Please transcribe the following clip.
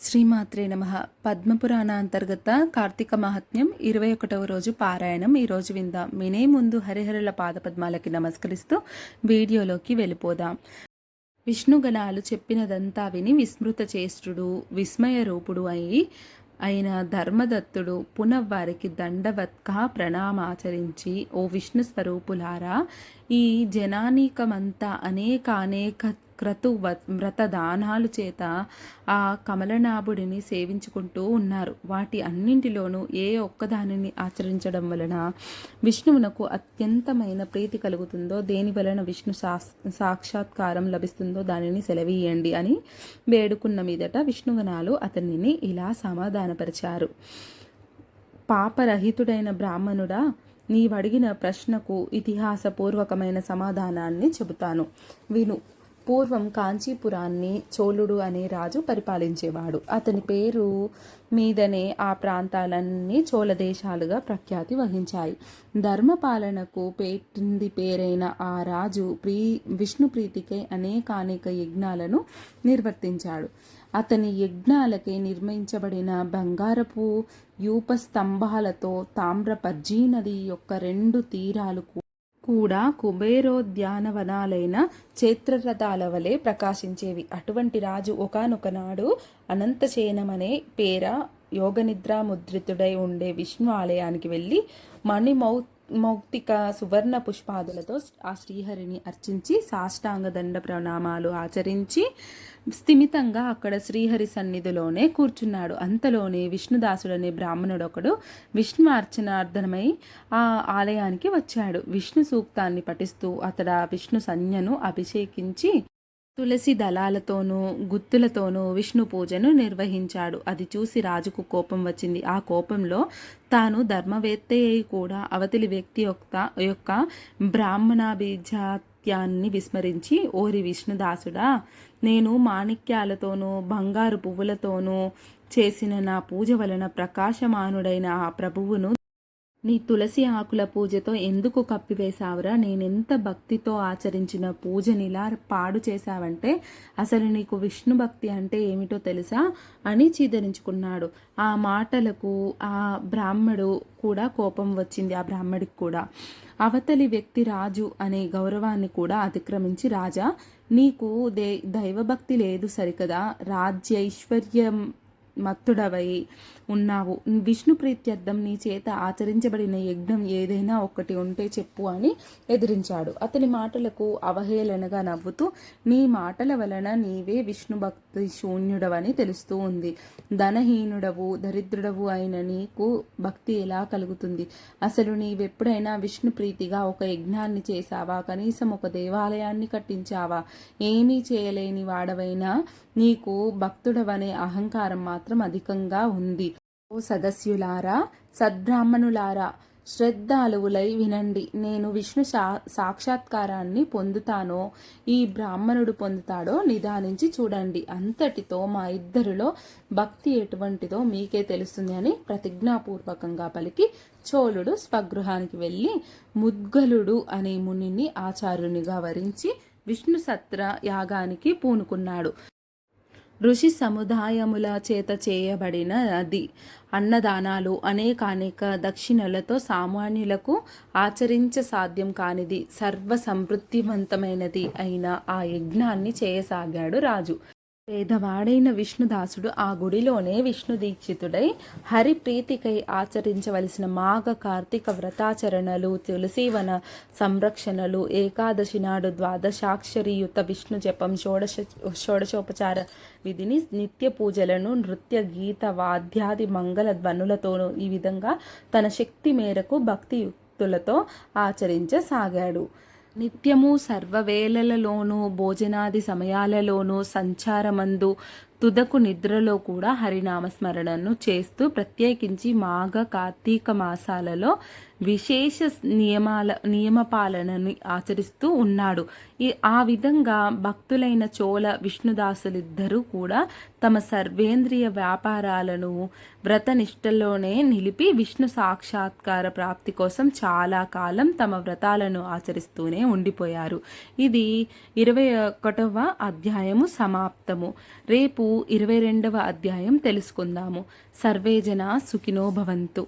శ్రీమాత్రే నమ. పద్మపురాణ అంతర్గత కార్తీక మహాత్మ్యం ఇరవై ఒకటవ రోజు పారాయణం. ఈరోజు విందాం. వినే ముందు హరిహరుల పాదపద్మాలకి నమస్కరిస్తూ వీడియోలోకి వెళ్ళిపోదాం. విష్ణుగణాలు చెప్పినదంతా విని విస్మృత చేష్టుడు విస్మయ రూపుడు అయి అయిన ధర్మదత్తుడు పునవ్వారికి దండవత్క ప్రణామాచరించి ఓ విష్ణు స్వరూపులారా ఈ జనానీకమంతా అనేక అనేక క్రతు వ్రతదానాలు వ్రత దానాలు చేత ఆ కమలనాభుడిని సేవించుకుంటూ ఉన్నారు. వాటి అన్నింటిలోనూ ఏ ఒక్కదానిని ఆచరించడం వలన విష్ణువునకు అత్యంతమైన ప్రీతి కలుగుతుందో దేని వలన విష్ణు శాస్ సాక్షాత్కారం లభిస్తుందో దానిని సెలవీయండి అని వేడుకున్న మీదట విష్ణుగణాలు అతనిని ఇలా సమాధానపరిచారు. పాపరహితుడైన బ్రాహ్మణుడా నీవడిగిన ప్రశ్నకు ఇతిహాసపూర్వకమైన సమాధానాన్ని చెబుతాను. విను. పూర్వం కాంచీపురాన్ని చోళుడు అనే రాజు పరిపాలించేవాడు. అతని పేరు మీదనే ఆ ప్రాంతాలన్నీ చోళ దేశాలుగా ప్రఖ్యాతి వహించాయి. ధర్మపాలనకు పెట్టింది పేరైన ఆ రాజు ప్రీ విష్ణు ప్రీతికై అనేకానేక యజ్ఞాలను నిర్వర్తించాడు. అతని యజ్ఞాలకే నిర్మించబడిన బంగారపు యూప స్తంభాలతో తామ్ర పర్జీ నది యొక్క రెండు తీరాలు కూడా కుబేరోద్యానవనాలైన చేత్రరథాల వలె ప్రకాశించేవి. అటువంటి రాజు ఒకనొకనాడు అనంతశయనమనే పేర యోగనిద్రాముద్రితుడై ఉండే విష్ణు ఆలయానికి వెళ్ళి మణిమౌత్ మౌక్తిక సువర్ణ పుష్పాదులతో ఆ శ్రీహరిని అర్చించి సాష్టాంగ దండ ప్రణామాలు ఆచరించి స్థిమితంగా అక్కడ శ్రీహరి సన్నిధిలోనే కూర్చున్నాడు. అంతలోనే విష్ణుదాసుడనే బ్రాహ్మణుడు ఒకడు విష్ణు అర్చనార్థనమై ఆ ఆలయానికి వచ్చాడు. విష్ణు సూక్తాన్ని పఠిస్తూ అతడు ఆ విష్ణు సంజ్ఞను అభిషేకించి తులసి దళాలతోనూ గుత్తులతోనూ విష్ణు పూజను నిర్వహించాడు. అది చూసి రాజుకు కోపం వచ్చింది. ఆ కోపంలో తాను ధర్మవేత్త అయి కూడా అవతలి వ్యక్తి యొక్క యొక్క బ్రాహ్మణాభిజాత్యాన్ని విస్మరించి ఓరి విష్ణుదాసుడా నేను మాణిక్యాలతోనూ బంగారు పువ్వులతోనూ చేసిన నా పూజ వలన ప్రకాశమానుడైన ఆ ప్రభువును నీ తులసి ఆకుల పూజతో ఎందుకు కప్పివేశావురా? నేనెంత భక్తితో ఆచరించిన పూజనిలా పాడు చేశావంటే అసలు నీకు విష్ణు భక్తి అంటే ఏమిటో తెలుసా? అని చీదరించుకున్నాడు. ఆ మాటలకు ఆ బ్రాహ్మడు కూడా కోపం వచ్చింది ఆ బ్రాహ్మడికి కూడా. అవతలి వ్యక్తి రాజు అనే గౌరవాన్ని కూడా అతిక్రమించి రాజా నీకు దే దైవభక్తి లేదు సరికదా? రాజ్యైశ్వర్యం మత్తుడవై ఉన్నావు. విష్ణు ప్రీత్యర్థం నీ చేత ఆచరించబడిన యజ్ఞం ఏదైనా ఒకటి ఉంటే చెప్పు అని ఎదిరించాడు. అతని మాటలకు అవహేళనగా నవ్వుతూ నీ మాటల వలన నీవే విష్ణు భక్తి శూన్యుడవని తెలుస్తూ ఉంది. ధనహీనుడవు దరిద్రుడవు అయిన నీకు భక్తి ఎలా కలుగుతుంది? అసలు నీవెప్పుడైనా విష్ణు ప్రీతిగా ఒక యజ్ఞాన్ని చేశావా? కనీసం ఒక దేవాలయాన్ని కట్టించావా? ఏమీ చేయలేని వాడవైనా నీకు భక్తుడవనే అహంకారం మాత్రం అధికంగా ఉంది. ఓ సదస్యులారా సద్బ్రాహ్మణులారా శ్రద్ధాలువులై వినండి. నేను విష్ణు సా సాక్షాత్కారాన్ని పొందుతానో ఈ బ్రాహ్మణుడు పొందుతాడో నిదానించి చూడండి. అంతటితో మా ఇద్దరిలో భక్తి ఎటువంటిదో మీకే తెలుస్తుంది అని ప్రతిజ్ఞాపూర్వకంగా పలికి చోళుడు స్వగృహానికి వెళ్ళి ముద్గలుడు అనే మునిని ఆచార్యునిగా వరించి విష్ణు సత్ర యాగానికి పూనుకున్నాడు. ఋషి సముదాయముల చేత చేయబడిన అది అన్నదానాలు అనేకానేక దక్షిణలతో సామాన్యులకు ఆచరించ సాధ్యం కానిది. సర్వ సమృద్ధివంతమైనది అయిన ఆ యజ్ఞాన్ని చేయసాగాడు రాజు. పేదవాడైన విష్ణుదాసుడు ఆ గుడిలోనే విష్ణు దీక్షితుడై హరి ప్రీతికై ఆచరించవలసిన మాఘ కార్తీక వ్రతాచరణలు తులసీవన సంరక్షణలు ఏకాదశి నాడు ద్వాదశాక్షరియుత విష్ణు జపం షోడశ షోడశోపచార విధిని నిత్య పూజలను నృత్య గీత వాద్యాది మంగళ ధ్వనులతోనూ ఈ విధంగా తన శక్తి మేరకు భక్తియుక్తులతో ఆచరించసాగాడు. నిత్యము సర్వవేళలలోనూ భోజనాది సమయాలలోనూ సంచారమందు తుదకు నిద్రలో కూడా హరినామస్మరణను చేస్తూ ప్రత్యేకించి మాఘ కార్తీక మాసాలలో విశేష నియమాల నియమపాలనని ఆచరిస్తూ ఉన్నాడు. ఈ ఆ విధంగా భక్తులైన చోళ విష్ణుదాసులిద్దరూ కూడా తమ సర్వేంద్రియ వ్యాపారాలను వ్రతనిష్టలోనే నిలిపి విష్ణు సాక్షాత్కార ప్రాప్తి కోసం చాలా కాలం తమ వ్రతాలను ఆచరిస్తూనే ఉండిపోయారు. ఇది ఇరవై ఒకటవ అధ్యాయము సమాప్తము. రేపు ఇరవై రెండవ అధ్యాయం తెలుసుకుందాము. సర్వేజన సుఖినో భవంతు.